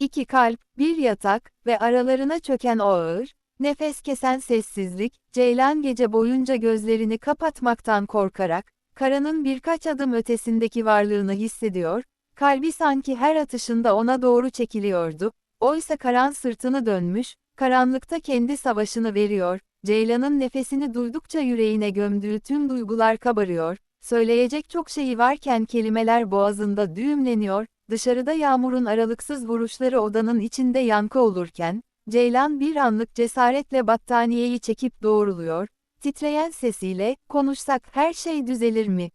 İki kalp, bir yatak ve aralarına çöken o ağır, nefes kesen sessizlik, Ceylan gece boyunca gözlerini kapatmaktan korkarak, Karan'ın birkaç adım ötesindeki varlığını hissediyor, kalbi sanki her atışında ona doğru çekiliyordu, oysa Karan sırtını dönmüş, karanlıkta kendi savaşını veriyor, Ceylan'ın nefesini duydukça yüreğine gömdüğü tüm duygular kabarıyor, söyleyecek çok şeyi varken kelimeler boğazında düğümleniyor, dışarıda yağmurun aralıksız vuruşları odanın içinde yankı olurken, Ceylan bir anlık cesaretle battaniyeyi çekip doğruluyor, titreyen sesiyle, konuşsak her şey düzelir mi?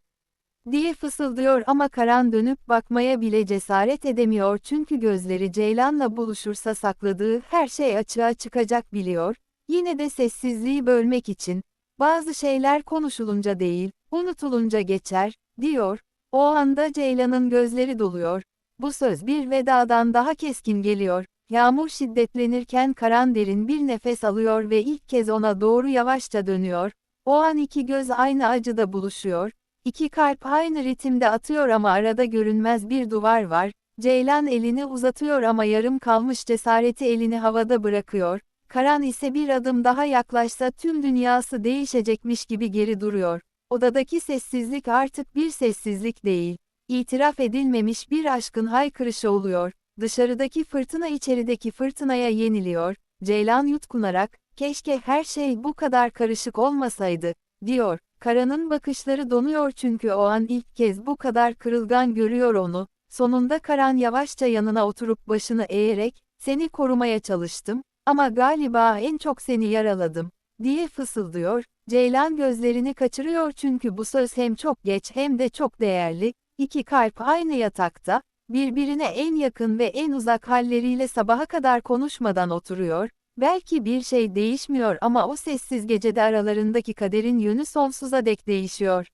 diye fısıldıyor ama Karan dönüp bakmaya bile cesaret edemiyor çünkü gözleri Ceylan'la buluşursa sakladığı her şey açığa çıkacak biliyor, yine de sessizliği bölmek için, bazı şeyler konuşulunca değil, unutulunca geçer, diyor, o anda Ceylan'ın gözleri doluyor, bu söz bir vedadan daha keskin geliyor, yağmur şiddetlenirken Karan derin bir nefes alıyor ve ilk kez ona doğru yavaşça dönüyor, o an iki göz aynı acıda buluşuyor, İki kalp aynı ritimde atıyor ama arada görünmez bir duvar var. Ceylan elini uzatıyor ama yarım kalmış cesareti elini havada bırakıyor. Karan ise bir adım daha yaklaşsa tüm dünyası değişecekmiş gibi geri duruyor. Odadaki sessizlik artık bir sessizlik değil. İtiraf edilmemiş bir aşkın haykırışı oluyor. Dışarıdaki fırtına içerideki fırtınaya yeniliyor. Ceylan yutkunarak, keşke her şey bu kadar karışık olmasaydı, diyor. Karan'ın bakışları donuyor çünkü o an ilk kez bu kadar kırılgan görüyor onu. Sonunda Karan yavaşça yanına oturup başını eğerek, seni korumaya çalıştım, ama galiba en çok seni yaraladım, diye fısıldıyor. Ceylan gözlerini kaçırıyor çünkü bu söz hem çok geç hem de çok değerli. İki kalp aynı yatakta, birbirine en yakın ve en uzak halleriyle sabaha kadar konuşmadan oturuyor, Belki bir şey değişmiyor ama o sessiz gecede aralarındaki kaderin yönü sonsuza dek değişiyor.